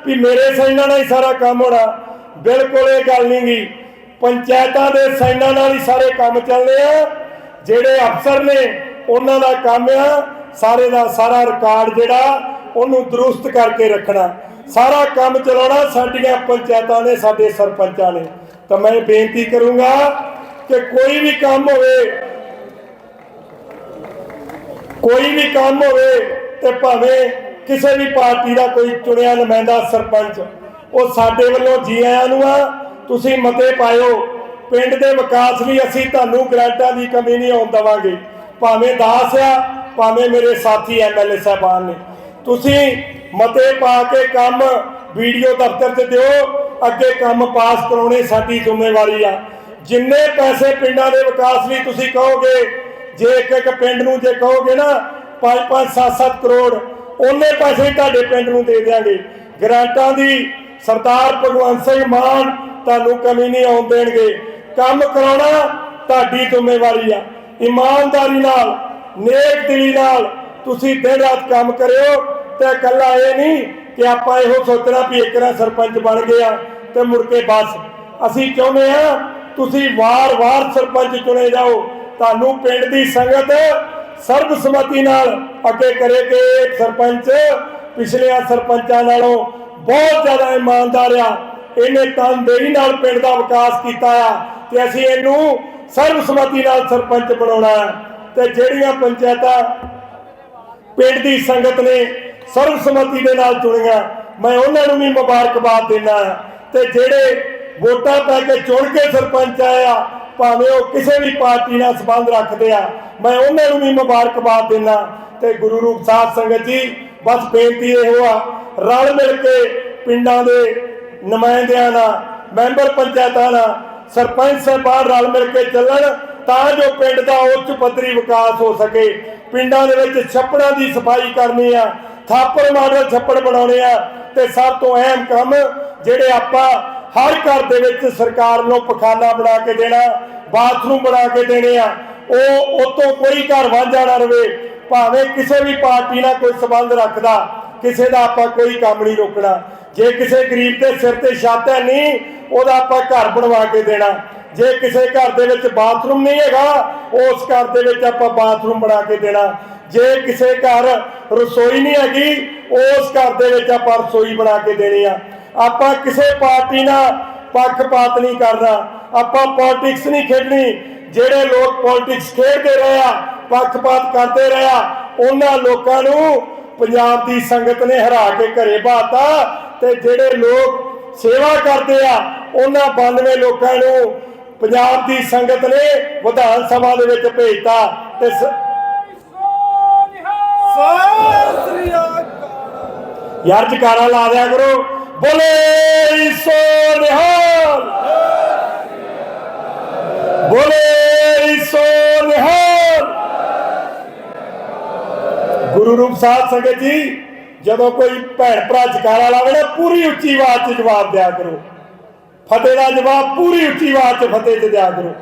S1: ਵੀ ਮੇਰੇ ਸਾਈਨਾਂ ਨਾਲ ਹੀ ਸਾਰਾ ਕੰਮ ਹੋਣਾ। ਬਿਲਕੁਲ ਇਹ ਗੱਲ ਨਹੀਂ ਗੀ। ਪੰਚਾਇਤਾਂ ਦੇ ਸਾਈਨਾਂ ਨਾਲ ਹੀ ਸਾਰੇ ਕੰਮ ਚੱਲਦੇ ਆ। ਜਿਹੜੇ ਅਫਸਰ ਨੇ, ਉਹਨਾਂ ਦਾ ਕੰਮ ਆ। ਸਾਰੇ ਦਾ ਸਾਰਾ ਰਿਕਾਰਡ ਜਿਹੜਾ, ਉਹਨੂੰ ਦਰੁਸਤ ਕਰਕੇ ਰੱਖਣਾ। ਸਾਰਾ ਕੰਮ ਚਲਾਉਣਾ ਸਾਡੀਆਂ ਪੰਚਾਇਤਾਂ ਨੇ, ਸਾਡੇ ਸਰਪੰਚਾਂ ਨੇ। ਤਾਂ ਮੈਂ ਬੇਨਤੀ ਕਰੂੰਗਾ ਕਿ ਕੋਈ ਵੀ ਕੰਮ ਹੋਵੇ, ਕੋਈ ਵੀ ਕੰਮ ਹੋਵੇ ਤੇ ਭਾਵੇਂ ਕਿਸੇ ਵੀ ਪਾਰਟੀ ਦਾ ਕੋਈ ਚੁਣਿਆ ਨੁਮਾਇੰਦਾ ਸਰਪੰਚ, ਉਹ ਸਾਡੇ ਵੱਲੋਂ ਜੀ ਆਇਆਂ ਨੂੰ ਆ, ਤੁਸੀਂ ਮਤੇ ਪਾਇਓ। ਪਿੰਡ ਦੇ ਵਿਕਾਸ ਲਈ ਅਸੀਂ ਤੁਹਾਨੂੰ ਗ੍ਰਾਂਟਾਂ ਦੀ ਕਮੀ ਨਹੀਂ ਆਉਣ ਦੇਵਾਂਗੇ। ਭਾਵੇਂ ਦਾਸ ਆ, ਭਾਵੇਂ ਮੇਰੇ ਸਾਥੀ ਐਮਐਲਏ ਸਾਹਿਬਾਨ ਨੇ। ਤੁਸੀਂ ਮਤੇ ਪਾ ਕੇ ਕੰਮ ਵੀਡੀਓ ਦਫ਼ਤਰ 'ਚ ਦਿਓ, ਅੱਗੇ ਕੰਮ ਪਾਸ ਕਰਾਉਣੇ ਸਾਡੀ ਜ਼ਿੰਮੇਵਾਰੀ ਆ। ਜਿੰਨੇ ਪੈਸੇ ਪਿੰਡਾਂ ਦੇ ਵਿਕਾਸ ਲਈ ਤੁਸੀਂ ਕਹੋਗੇ, ਜੇ ਇੱਕ ਇੱਕ ਪਿੰਡ ਨੂੰ ਜੇ ਕਹੋਗੇ ਨਾ 5-5 7-7 ਕਰੋੜ ਉਹਨੇ ਪੈਸੇ ਤੁਹਾਡੇ ਪਿੰਡ ਨੂੰ ਦੇ ਦਿਆਂਗੇ। ਗ੍ਰਾਂਟਾਂ ਦੀ ਸਰਦਾਰ ਭਗਵੰਤ ਸਿੰਘ ਮਾਨ ਤੁਹਾਨੂੰ ਕਮੀ ਨਹੀਂ ਆਉਣ ਦੇਣਗੇ। ਕੰਮ ਕਰਾਉਣਾ ਤੁਹਾਡੀ ਜ਼ਿੰਮੇਵਾਰੀ ਆ। ਇਮਾਨਦਾਰੀ ਨਾਲ, ਨੇਕ ਦਿਲੀ ਨਾਲ ਤੁਸੀਂ ਦਿਨ ਰਾਤ ਕੰਮ ਕਰਿਓ। ਤੇ ਇਕੱਲਾ ਇਹ ਨਹੀਂ ਕਿ ਆਪਾਂ ਇਹੋ ਸੋਚਣਾ ਵੀ ਇੱਕ ਨਾ ਸਰਪੰਚ ਬਣ ਗਿਆ ਤੇ ਮੁੜ ਕੇ ਬਸ। ਅਸੀਂ ਚਾਹੁੰਦੇ ਆ ਤੁਸੀਂ ਵਾਰ-ਵਾਰ ਸਰਪੰਚ ਚੁਣੇ ਜਾਓ। ਤੁਹਾਨੂੰ ਪਿੰਡ ਦੀ ਸੰਗਤ ਸਰਬਸੰਮਤੀ ਨਾਲ ਅੱਗੇ ਕਰੇ ਕਿ ਸਰਪੰਚ। ਪਿਛਲੇ ਸਰਪੰਚਾਂ ਨਾਲੋਂ ਬਹੁਤ ਜ਼ਿਆਦਾ ਇਮਾਨਦਾਰ ਆ। ਇਹਨੇ ਤਨਦੇਹੀ ਨਾਲ ਪਿੰਡ ਦਾ ਵਿਕਾਸ ਕੀਤਾ ਆ ਤੇ ਅਸੀਂ ਇਹਨੂੰ ਸਰਬਸੰਮਤੀ ਨਾਲ ਸਰਪੰਚ ਬਣਾਉਣਾ ਆ ਤੇ ਜਿਹੜੀਆਂ ਪੰਚਾਇਤਾਂ ਪਿੰਡ ਦੀ ਸੰਗਤ ਨੇ ਸਰਬਸੰਮਤੀ ਦੇ ਨਾਲ ਚੁਣੀਆਂ, ਮੈਂ ਉਹਨਾਂ ਨੂੰ ਵੀ ਮੁਬਾਰਕਬਾਦ ਦਿੰਦਾ ਹਾਂ। ਤੇ ਜਿਹੜੇ ਵੋਟਾਂ ਪਾ ਕੇ ਚੁਣ ਕੇ ਸਰਪੰਚ ਆਇਆ ਭਾਵੇਂ ਉਹ ਕਿਸੇ ਵੀ ਪਾਰਟੀ ਨਾਲ ਸੰਬੰਧ ਰੱਖਦੇ ਆ, ਮੈਂ ਉਹਨਾਂ ਨੂੰ ਵੀ ਮੁਬਾਰਕਬਾਦ ਦਿੰਦਾ ਤੇ ਗੁਰੂ ਰੂਪ ਸਾਧ ਸੰਗਤ ਜੀ, ਬਸ ਬੇਨਤੀ ਇਹੋ ਆ, ਰਲ ਮਿਲ ਕੇ ਪਿੰਡਾਂ ਦੇ ਨੁਮਾਇੰਦਿਆਂ ਨਾਲ, ਮੈਂਬਰ ਪੰਚਾਇਤਾਂ ਨਾਲ, ਸਰਪੰਚ ਸਾਹਿਬਾਨ ਰਲ ਮਿਲ ਕੇ ਚੱਲਣ ਤਾਂ ਜੋ ਪਿੰਡ ਦਾ ਉੱਚ ਪੱਧਰੀ ਵਿਕਾਸ ਹੋ ਸਕੇ। ਪਿੰਡਾਂ ਦੇ ਵਿੱਚ ਛੱਪੜਾਂ ਦੀ ਸਫ਼ਾਈ ਕਰਨੀ ਆ, ਥਾਪਰ ਮਾਡਲ ਛੱਪੜ ਬਣਾਉਣੇ ਆ ਤੇ ਸਭ ਤੋਂ ਅਹਿਮ ਕੰਮ ਜਿਹੜੇ ਆਪਾਂ ਹਰ ਘਰ ਦੇ ਵਿੱਚ ਸਰਕਾਰ ਨੂੰ ਪਖਾਨਾ ਬਣਾ ਕੇ ਦੇਣਾ, ਬਾਥਰੂਮ ਬਣਾ ਕੇ ਦੇਣੇ ਆ, ਉਹ ਉਤੋਂ ਕੋਈ ਘਰ ਵਾਂਝਾ ਨਾ ਰਵੇ, ਭਾਵੇਂ ਕਿਸੇ ਵੀ ਪਾਰਟੀ ਨਾਲ ਕੋਈ ਸਬੰਧ ਰੱਖਦਾ, ਕਿਸੇ ਦਾ ਆਪਾਂ ਕੋਈ ਕੰਮ ਨਹੀਂ ਰੋਕਣਾ। ਜੇ ਕਿਸੇ ਗਰੀਬ ਦੇ ਸਿਰ ਤੇ ਛੱਤ ਹੈ ਨਹੀਂ, ਉਹਦਾ ਆਪਾਂ ਘਰ ਬਣਵਾ ਕੇ ਦੇਣਾ। ਜੇ ਕਿਸੇ ਘਰ ਦੇ ਵਿੱਚ ਬਾਥਰੂਮ ਨਹੀਂ ਹੈਗਾ, ਉਸ ਘਰ ਦੇ ਵਿੱਚ ਆਪਾਂ ਬਾਥਰੂਮ ਬਣਾ ਕੇ ਦੇਣਾ। ਜੇ ਕਿਸੇ ਘਰ ਰਸੋਈ ਨਹੀਂ ਹੈਗੀ, ਉਸ ਘਰ ਦੇ ਵਿੱਚ ਆਪਾਂ ਰਸੋਈ ਬਣਾ ਕੇ ਦੇਣੀ ਆ। ਆਪਾਂ ਕਿਸੇ ਪਾਰਟੀ ਨਾਲ ਪੱਖਪਾਤ ਨਹੀਂ ਕਰਨਾ। ਆਪਾਂ ਪੋਲਿਟਿਕਸ ਨਹੀਂ ਖੇਡਣੀ। ਜਿਹੜੇ ਲੋਕ ਪੋਲਿਟਿਕਸ ਖੇਡਦੇ ਰਹੇ ਆ ਪੱਖਪਾਤ ਕਰਦੇ ਰਹੇ ਆ ਉਹਨਾਂ ਲੋਕਾਂ ਨੂੰ ਪੰਜਾਬ ਦੀ ਸੰਗਤ ਨੇ ਹਰਾ ਕੇ ਘਰੇ ਬਾਤਾ ਤੇ ਜਿਹੜੇ ਲੋਕ ਸੇਵਾ ਕਰਦੇ ਆ ਉਹਨਾਂ 92 ਲੋਕਾਂ ਨੂੰ ਪੰਜਾਬ ਦੀ ਸੰਗਤ ਨੇ ਵਿਧਾਨ ਸਭਾ ਦੇ ਵਿੱਚ ਭੇਜਤਾ ਤੇ ਸ- ਯਾਰ ਜਕਾਰਾ ਲਾ ਦਿਆ ਕਰੋ। ਬੋਲੇ ਸੋ ਨਿਹਾਲ ਬੋਲੇ ਗੁਰੂ ਰੂਪ ਸਾਹਿਬ ਸੰਗਤ ਜੀ, ਜਦੋਂ ਕੋਈ ਭੈਣ ਭਰਾ ਜਕਾਰਾ ਲਾਵੇ ਨਾ, ਪੂਰੀ ਉੱਚੀ ਆਵਾਜ਼ 'ਚ ਜਵਾਬ ਦਿਆ ਕਰੋ। ਫਤਿਹ ਦਾ ਜਵਾਬ ਪੂਰੀ ਉੱਚੀ ਆਵਾਜ਼ 'ਚ ਫਤਿਹ 'ਚ ਦਿਆ ਕਰੋ।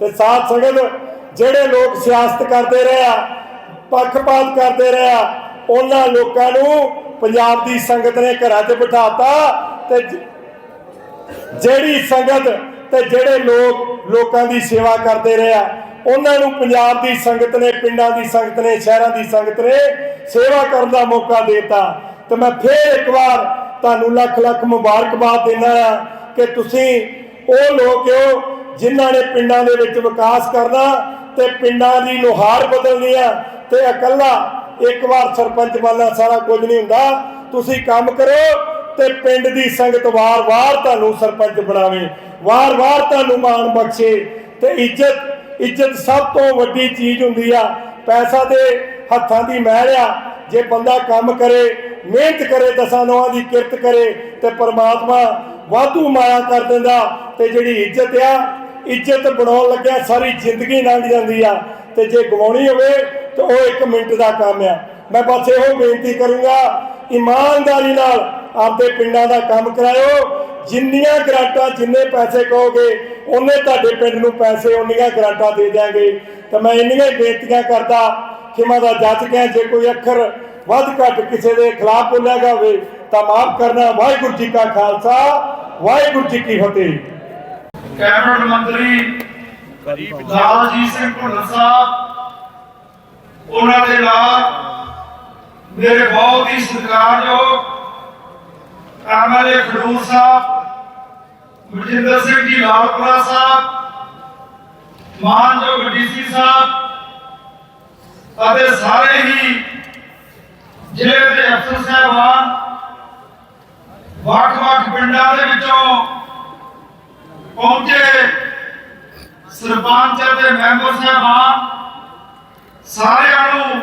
S1: ਤੇ ਸਾਥ ਸੰਗਤ, ਜਿਹੜੇ ਲੋਕ ਸਿਆਸਤ ਕਰਦੇ ਰਹੇ ਆ, ਪੱਖਪਾਤ ਕਰਦੇ ਰਹੇ ਆ, ਉਹਨਾਂ ਲੋਕਾਂ ਨੂੰ ਪੰਜਾਬ ਦੀ ਸੰਗਤ ਨੇ ਘਰਾਂ 'ਚ ਬਿਠਾਤਾ ਤੇ ਜਿਹੜੀ ਸੰਗਤ ਤੇ ਜਿਹੜੇ ਲੋਕ, ਲੋਕਾਂ ਦੀ ਸੇਵਾ ਕਰਦੇ ਰਹੇ ਆ, ਉਹਨਾਂ ਨੂੰ ਪੰਜਾਬ ਦੀ ਸੰਗਤ ਨੇ, ਪਿੰਡਾਂ ਦੀ ਸੰਗਤ ਨੇ, ਸ਼ਹਿਰਾਂ ਦੀ ਸੰਗਤ ਨੇ ਸੇਵਾ ਕਰਨ ਦਾ ਮੌਕਾ ਦਿੱਤਾ। ਤੇ ਮੈਂ ਫੇਰ ਇੱਕ ਵਾਰ ਤੁਹਾਨੂੰ ਲੱਖ ਲੱਖ ਮੁਬਾਰਕਬਾਦ ਦਿੰਦਾ ਆ ਕਿ ਤੁਸੀਂ ਉਹ ਲੋਕ ਹੋ ਜਿਨ੍ਹਾਂ ਨੇ ਪਿੰਡਾਂ ਦੇ ਵਿੱਚ ਵਿਕਾਸ ਕਰਨਾ ਤੇ ਪਿੰਡਾਂ ਦੀ ਲੋਹਾਰ ਬਦਲਣੀ ਆ ਤੇ ਇਕੱਲਾ ਇੱਕ ਵਾਰ ਸਰਪੰਚ ਬਣਨਾ ਸਾਰਾ ਕੁਝ ਨਹੀਂ ਹੁੰਦਾ। ਤੁਸੀਂ ਕੰਮ ਕਰੋ ਤੇ ਪਿੰਡ ਦੀ ਸੰਗਤ ਵਾਰ-ਵਾਰ ਤੁਹਾਨੂੰ ਸਰਪੰਚ ਬਣਾਵੇ। ਵਾਰ-ਵਾਰ ਤੁਹਾਨੂੰ ਮਾਣ ਬਖਸ਼ੇ। ਤੇ ਇੱਜ਼ਤ ਇੱਜ਼ਤ ਸਭ ਤੋਂ ਵੱਡੀ ਚੀਜ਼ ਹੁੰਦੀ ਆ। ਪੈਸਾ ਦੇ ਹੱਥਾਂ ਦੀ ਮਹਿਲ ਆ। ਜੇ ਬੰਦਾ ਕੰਮ ਕਰੇ, ਮਿਹਨਤ ਕਰੇ ਦਸਾਂ ਨੌਆਂ ਦੀ ਕਿਰਤ ਕਰੇ ਤੇ ਪਰਮਾਤਮਾ ਵਾਧੂ ਮਾਇਆ ਕਰ ਦਿੰਦਾ। ਤੇ ਜਿਹੜੀ ਇੱਜ਼ਤ ਆ, ਇੱਜ਼ਤ ਬਣਾਉਣ ਲੱਗਿਆ ਸਾਰੀ ਜ਼ਿੰਦਗੀ ਲੰਘ ਜਾਂਦੀ ਆ। ਤੇ ਜੇ ਗਵਾਉਣੀ ਹੋਵੇ ਤਾਂ ਉਹ 1 ਮਿੰਟ ਦਾ ਕੰਮ ਆ। ਮੈਂ ਬਸ ਇਹੋ ਬੇਨਤੀ ਕਰੂੰਗਾ, ਇਮਾਨਦਾਰੀ ਨਾਲ ਆਪਦੇ ਪਿੰਡਾਂ ਦਾ ਕੰਮ ਕਰਾਇਓ। ਜਿੰਨੀਆਂ ਗ੍ਰਾਂਟਾਂ ਜਿੰਨੇ ਪੈਸੇ ਕਹੋਗੇ, ਉਹਨੇ ਤੁਹਾਡੇ ਪਿੰਡ ਨੂੰ ਪੈਸੇ ਉਹਨੀਆਂ ਗ੍ਰਾਂਟਾਂ ਦੇ ਦਿਆਂਗੇ। ਤਾਂ ਮੈਂ ਇੰਨੀਆਂ ਹੀ ਬੇਨਤੀਆਂ ਕਰਦਾ ਕਿ ਮੈਂ ਦਾ ਜੱਜ ਗਿਆ ਜੇ ਕੋਈ ਅੱਖਰ ਵੱਧ ਘੱਟ ਕਿਸੇ ਦੇ ਖਿਲਾਫ ਬੋਲਿਆ ਗਿਆ ਹੋਵੇ ਤਾਂ ਮਾਫ ਕਰਨਾ। ਵਾਹਿਗੁਰੂ ਜੀ ਕਾ ਖਾਲਸਾ, ਵਾਹਿਗੁਰੂ ਜੀ ਕੀ ਫਤਿਹ।
S2: ਕੈਬਨਿਟ ਮੰਤਰੀ ਲਾਲਜੀਤ ਸਿੰਘ ਭੁੱਲਰ ਸਾਹਿਬ ਉਹਨਾਂ ਦੇ ਨਾਲ ਮੇਰੇ ਬਹੁਤ ਹੀ ਸਤਿਕਾਰਯੋਗ ਐਮਐਲਏ ਖਡੂਰ ਸਾਹਿਬ ਮਜਿੰਦਰ ਸਿੰਘ ਜੀ ਲਾਲਪੁਰਾ ਸਾਹਿਬ ਮਾਨਯੋਗ ਡੀਸੀ ਸਾਹਿਬ ਅਤੇ ਸਾਰੇ ਹੀ ਜ਼ਿਲ੍ਹੇ ਦੇ ਅਫਸਰ ਸਾਹਿਬਾਨ ਵੱਖ-ਵੱਖ ਪਿੰਡਾਂ ਦੇ ਵਿੱਚੋਂ ਪਹੁੰਚੇ ਸਰਪੰਚ ਅਤੇ ਮੈਂਬਰ ਸਾਹਿਬਾਨ, ਸਾਰਿਆਂ ਨੂੰ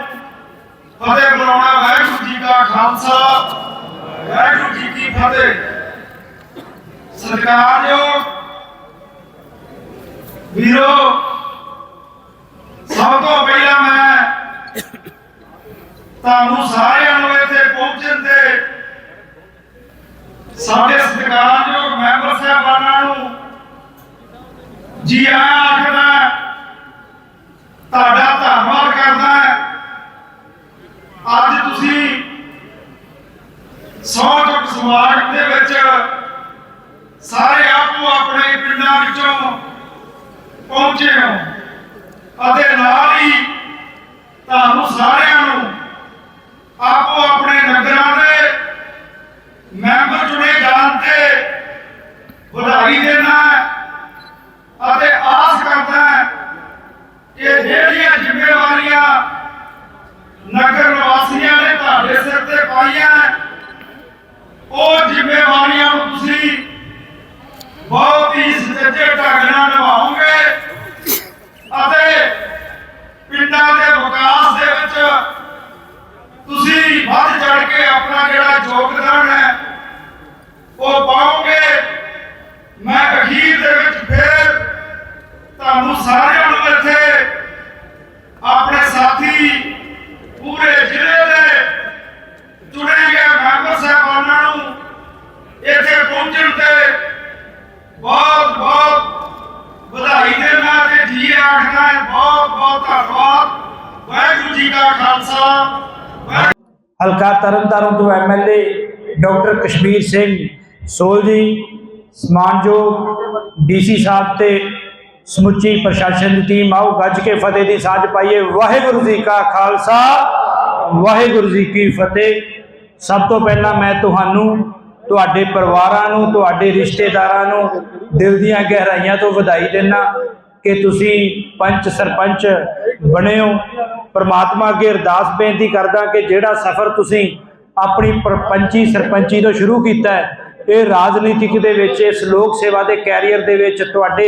S2: ਫਤਿਹ ਬੁਲਾਉਣਾ, ਵਾਹਿਗੁਰੂ ਜੀ ਕਾ ਖਾਲਸਾ, ਵਾਹਿਗੁਰੂ ਜੀ ਕੀ ਫਤਿਹ। ਸਤਿਕਾਰਯੋਗ ਵੀਰੋ, ਸਭ ਤੋਂ ਪਹਿਲਾਂ ਮੈਂ ਤੁਹਾਨੂੰ ਸਾਰਿਆਂ ਨੂੰ ਇੱਥੇ ਪਹੁੰਚਣ ਤੇ ਸਾਡੇ ਸਤਿਕਾਰਯੋਗ ਮੈਂਬਰ ਸਾਹਿਬਾਨਾਂ ਨੂੰ ਜੀ ਆਖਦਾ ਤੁਹਾਡਾ ਧੰਨਵਾਦ ਕਰਦਾ ਅੱਜ ਤੁਸੀਂ ਸੌ ਸਮਾਗਮ ਦੇ ਵਿੱਚ ਸਾਰੇ ਆਪੋ ਆਪਣੇ ਪਿੰਡਾਂ ਵਿੱਚੋਂ ਪਹੁੰਚੇ ਹੋ ਅਤੇ ਨਾਲ ਹੀ ਤੁਹਾਨੂੰ ਸਾਰਿਆਂ ਨੂੰ ਆਪੋ ਆਪਣੇ ਨਗਰਾਂ ਦੇ ਮੈਂਬਰ ਚੁਣੇ ਜਾਣ ਤੇ ਵਧਾਈ ਦੇਣਾ ਅਤੇ ਆਸ ਕਰਦਾ ਹੈ ਕਿ ਜਿਹੜੀਆਂ ਜ਼ਿੰਮੇਵਾਰੀਆਂ ਨਗਰ ਨਿਵਾਸੀਆਂ ਨੇ ਤੁਹਾਡੇ ਸਿਰ ਤੇ ਪਾਈਆਂ ਉਹ ਜ਼ਿੰਮੇਵਾਰੀਆਂ ਨੂੰ ਤੁਸੀਂ ਬਹੁਤ ਹੀ ਸੁਚੱਜੇ ਢੰਗ ਨਾਲ ਨਿਭਾਓਗੇ ਅਤੇ ਪਿੰਡਾਂ ਦੇ ਵਿਕਾਸ ਦੇ ਵਿੱਚ ਤੁਸੀਂ ਵੱਧ ਚੜ ਕੇ ਆਪਣਾ ਜਿਹੜਾ ਯੋਗਦਾਨ ਹੈ, ਉਹ ਪਾਓਗੇ ਮੈਂ ਅਖੀਰ ਦੇ ਵਿੱਚ ਫਿਰ ਤੁਹਾਨੂੰ ਸਾਰਿਆਂ ਨੂੰ ਇੱਥੇ ਆਪਣੇ ਸਾਥੀ ਪੂਰੇ ਜ਼ਿਲ੍ਹੇ ਦੇ ਚੁਣੇ ਗਏ ਮੈਂਬਰ ਸਾਹਿਬਾਨਾਂ ਨੂੰ ਇੱਥੇ ਪਹੁੰਚਣ ਤੇ ਬਹੁਤ ਬਹੁਤ ਵਧਾਈ ਦੇਣਾ ਤੇ ਜੀ ਆਖਣਾ ਹੈ ਬਹੁਤ ਬਹੁਤ ਧੰਨਵਾਦ ਵਾਹਿਗੁਰੂ ਜੀ ਕਾ ਖਾਲਸਾ ਵਾਹਿਗੁਰੂ
S3: ਹਲਕਾ ਤਰਨਤਾਰਨ ਤੋਂ ਐਮਐਲਏ ਡਾਕਟਰ ਕਸ਼ਮੀਰ ਸਿੰਘ ਸੋਲ ਜੀ, ਸਮਾਨਯੋਗ ਡੀਸੀ ਸਾਹਿਬ ਤੇ ਸਮੁੱਚੀ ਪ੍ਰਸ਼ਾਸਨ ਦੀ ਟੀਮ ਆਓ, ਗੱਜ ਕੇ ਫਤਿਹ ਦੀ ਸਾਂਝ ਪਾਈਏ। ਵਾਹਿਗੁਰੂ ਜੀ ਕਾ ਖਾਲਸਾ, ਵਾਹਿਗੁਰੂ ਜੀ ਕੀ ਫਤਿਹ। ਸਭ ਤੋਂ ਪਹਿਲਾਂ ਮੈਂ ਤੁਹਾਨੂੰ, ਤੁਹਾਡੇ ਪਰਿਵਾਰਾਂ ਨੂੰ, ਤੁਹਾਡੇ ਰਿਸ਼ਤੇਦਾਰਾਂ ਨੂੰ ਦਿਲ ਦੀਆਂ ਗਹਿਰਾਈਆਂ ਤੋਂ ਵਧਾਈ ਦਿੰਦਾ ਕਿ ਤੁਸੀਂ ਪੰਚ ਸਰਪੰਚ ਬਣੇ ਹੋ। ਪਰਮਾਤਮਾ ਅੱਗੇ ਅਰਦਾਸ ਬੇਨਤੀ ਕਰਦਾ ਕਿ ਜਿਹੜਾ ਸਫ਼ਰ ਤੁਸੀਂ ਆਪਣੀ ਪਰਪੰਚੀ ਸਰਪੰਚੀ ਤੋਂ ਸ਼ੁਰੂ ਕੀਤਾ ਹੈ। ਇਹ ਰਾਜਨੀਤਿਕ ਦੇ ਵਿੱਚ, ਇਸ ਲੋਕ ਸੇਵਾ ਦੇ ਕੈਰੀਅਰ ਦੇ ਵਿੱਚ ਤੁਹਾਡੇ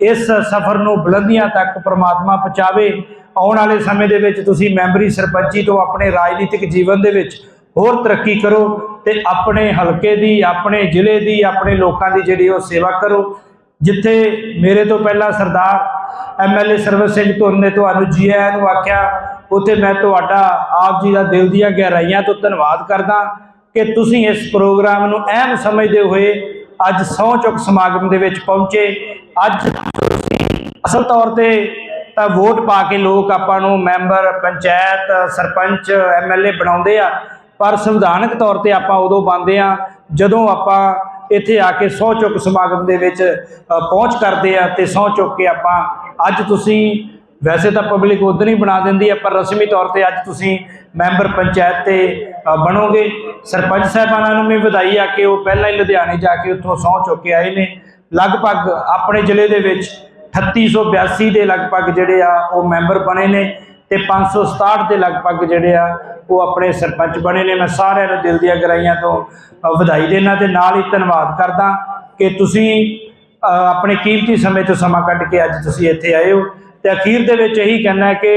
S3: ਇਸ ਸਫ਼ਰ ਨੂੰ ਬੁਲੰਦੀਆਂ ਤੱਕ ਪ੍ਰਮਾਤਮਾ ਪਹੁੰਚਾਵੇ। ਆਉਣ ਵਾਲੇ ਸਮੇਂ ਦੇ ਵਿੱਚ ਤੁਸੀਂ ਮੈਂਬਰੀ ਸਰਪੰਚੀ ਤੋਂ ਆਪਣੇ ਰਾਜਨੀਤਿਕ ਜੀਵਨ ਦੇ ਵਿੱਚ ਹੋਰ ਤਰੱਕੀ ਕਰੋ ਤੇ ਆਪਣੇ ਹਲਕੇ ਦੀ, ਆਪਣੇ ਜ਼ਿਲ੍ਹੇ ਦੀ, ਆਪਣੇ ਲੋਕਾਂ ਦੀ ਜਿਹੜੀ ਉਹ ਸੇਵਾ ਕਰੋ। ਜਿੱਥੇ ਮੇਰੇ ਤੋਂ ਪਹਿਲਾਂ ਸਰਦਾਰ ਐਮਐਲਏ ਸਰਵਨ ਸਿੰਘ ਧੁੰਨ ਨੇ ਤੁਹਾਨੂੰ ਜੀ ਆਇਆਂ ਨੂੰ ਆਖਿਆ, ਉੱਥੇ ਮੈਂ ਤੁਹਾਡਾ ਆਪ ਜੀ ਦਾ ਦਿਲ ਦੀਆਂ ਗਹਿਰਾਈਆਂ ਤੋਂ ਧੰਨਵਾਦ ਕਰਦਾ ਕਿ ਤੁਸੀਂ ਇਸ ਪ੍ਰੋਗਰਾਮ ਨੂੰ ਅਹਿਮ ਸਮਝਦੇ ਹੋਏ ਅੱਜ ਸਹੁੰ ਚੁੱਕ ਸਮਾਗਮ ਦੇ ਵਿੱਚ ਪਹੁੰਚੇ। ਅੱਜ ਅਸਲ ਤੌਰ ਤੇ ਤਾਂ ਵੋਟ ਪਾ ਕੇ ਲੋਕ ਆਪਾਂ ਨੂੰ ਮੈਂਬਰ, ਪੰਚਾਇਤ, ਸਰਪੰਚ ਐਮਐਲਏ ਬਣਾਉਂਦੇ ਆ, ਪਰ ਸੰਵਿਧਾਨਕ ਤੌਰ ਤੇ ਆਪਾਂ ਉਦੋਂ ਬਣਦੇ ਆ ਜਦੋਂ ਆਪਾਂ ਇੱਥੇ ਆ ਕੇ ਸਹੁੰ ਚੁੱਕ ਸਮਾਗਮ ਦੇ ਵਿੱਚ ਪਹੁੰਚ ਕਰਦੇ ਆ ਤੇ ਸਹੁੰ ਚੁੱਕ ਕੇ ਆਪਾਂ ਅੱਜ ਤੁਸੀਂ, ਵੈਸੇ ਤਾਂ ਪਬਲਿਕ ਉਦੋਂ ਹੀ ਬਣਾ ਦਿੰਦੀ ਹੈ ਪਰ ਰਸਮੀ ਤੌਰ ਤੇ ਅੱਜ ਤੁਸੀਂ ਮੈਂਬਰ ਪੰਚਾਇਤ ਤੇ ਬਣੋਗੇ। ਸਰਪੰਚ ਸਾਹਿਬਾਨਾਂ ਨੂੰ ਵੀ ਵਧਾਈ ਆ ਕਿ ਉਹ ਪਹਿਲਾਂ ਹੀ ਲੁਧਿਆਣੇ ਜਾ ਕੇ ਉੱਥੋਂ ਸਹੁੰ ਚੁੱਕ ਕੇ ਆਏ ਨੇ। ਲਗਭਗ ਆਪਣੇ ਜ਼ਿਲ੍ਹੇ ਦੇ ਵਿੱਚ 3882 ਦੇ ਲਗਭਗ ਜਿਹੜੇ ਆ ਉਹ ਮੈਂਬਰ ਬਣੇ ਨੇ। ਤੇ 567 ਦੇ ਲਗਭਗ ਜਿਹੜੇ ਆ, ਉਹ ਆਪਣੇ ਸਰਪੰਚ ਬਣੇ ਨੇ। ਮੈਂ ਸਾਰਿਆਂ ਨੂੰ ਦਿਲ ਦੀਆਂ ਗਰਾਈਆਂ ਤੋਂ ਵਧਾਈ ਦੇਣਾ ਤੇ ਨਾਲ ਹੀ ਧੰਨਵਾਦ ਕਰਦਾ ਕਿ ਤੁਸੀਂ ਆਪਣੇ ਕੀਮਤੀ ਸਮੇਂ ਤੋਂ ਸਮਾਂ ਕੱਢ ਕੇ ਅੱਜ ਤੁਸੀਂ ਇੱਥੇ ਆਏ ਹੋ। ਤੇ ਅਖੀਰ ਦੇ ਵਿੱਚ ਇਹੀ ਕਹਿਣਾ ਕਿ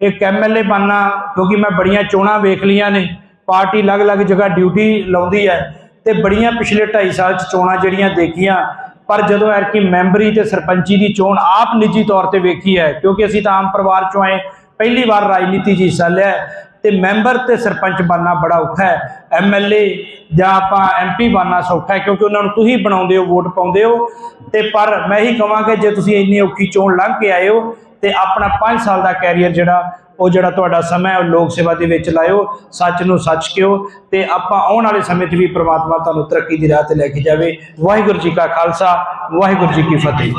S3: ਇੱਕ ਐਮਐਲਏ ਬਣਨਾ, ਕਿਉਂਕਿ ਮੈਂ ਬੜੀਆਂ ਚੋਣਾਂ ਵੇਖ ਲੀਆਂ ਨੇ, ਪਾਰਟੀ ਅਲੱਗ-ਅਲੱਗ ਜਗ੍ਹਾ ਡਿਊਟੀ ਲਾਉਂਦੀ ਹੈ ਤੇ ਬੜੀਆਂ ਪਿਛਲੇ 2.5 ਸਾਲ ਚ ਚੋਣਾਂ ਜਿਹੜੀਆਂ ਦੇਖੀਆਂ, ਪਰ ਜਦੋਂ ਐਰਕੀ ਮੈਂਬਰੀ ਤੇ ਸਰਪੰਚੀ ਦੀ ਚੋਣ ਆਪ ਨਿੱਜੀ ਤੌਰ ਤੇ ਵੇਖੀ ਹੈ, ਕਿਉਂਕਿ ਅਸੀਂ ਤਾਂ ਆਮ ਪਰਿਵਾਰ ਚੋਂ ਆਏ ਪਹਿਲੀ ਵਾਰ ਰਾਜਨੀਤੀ 'ਚ ਹਿੱਸਾ ਲਿਆ ਹੈ ਤੇ ਮੈਂਬਰ ਤੇ ਸਰਪੰਚ ਬਣਨਾ ਬੜਾ ਔਖਾ ਹੈ। ਐਮਐਲਏ ਜਾਂ ਆਪਾਂ ਐਮਪੀ ਬਣਨਾ ਸੌਖਾ ਹੈ ਕਿਉਂਕਿ ਉਹਨਾਂ ਨੂੰ ਤੁਸੀਂ ਬਣਾਉਂਦੇ ਹੋ, ਵੋਟ ਪਾਉਂਦੇ ਹੋ। ਤੇ ਪਰ ਮੈਂ ਇਹੀ ਕਹਾਂਗਾ ਜੇ ਤੁਸੀਂ ਇੰਨੀ ਔਖੀ ਚੋਣ ਲੰਘ ਕੇ ਆਏ ਹੋ ਤੇ ਆਪਣਾ 5 ਸਾਲ ਦਾ ਕੈਰੀਅਰ ਜਿਹੜਾ, ਉਹ ਜਿਹੜਾ ਤੁਹਾਡਾ ਸਮਾਂ ਉਹ ਲੋਕ ਸੇਵਾ ਦੇ ਵਿੱਚ ਲਾਇਓ, ਸੱਚ ਨੂੰ ਸੱਚ ਕਿਓ ਤੇ ਆਪਾਂ ਆਉਣ ਵਾਲੇ ਸਮੇਂ 'ਚ ਵੀ ਪ੍ਰਮਾਤਮਾ ਤੁਹਾਨੂੰ ਤਰੱਕੀ ਦੀ ਰਾਹ ਤੇ ਲੈ ਕੇ ਜਾਵੇ। ਵਾਹਿਗੁਰੂ ਜੀ ਕਾ ਖਾਲਸਾ, ਵਾਹਿਗੁਰੂ ਜੀ ਕੀ ਫਤਿਹ।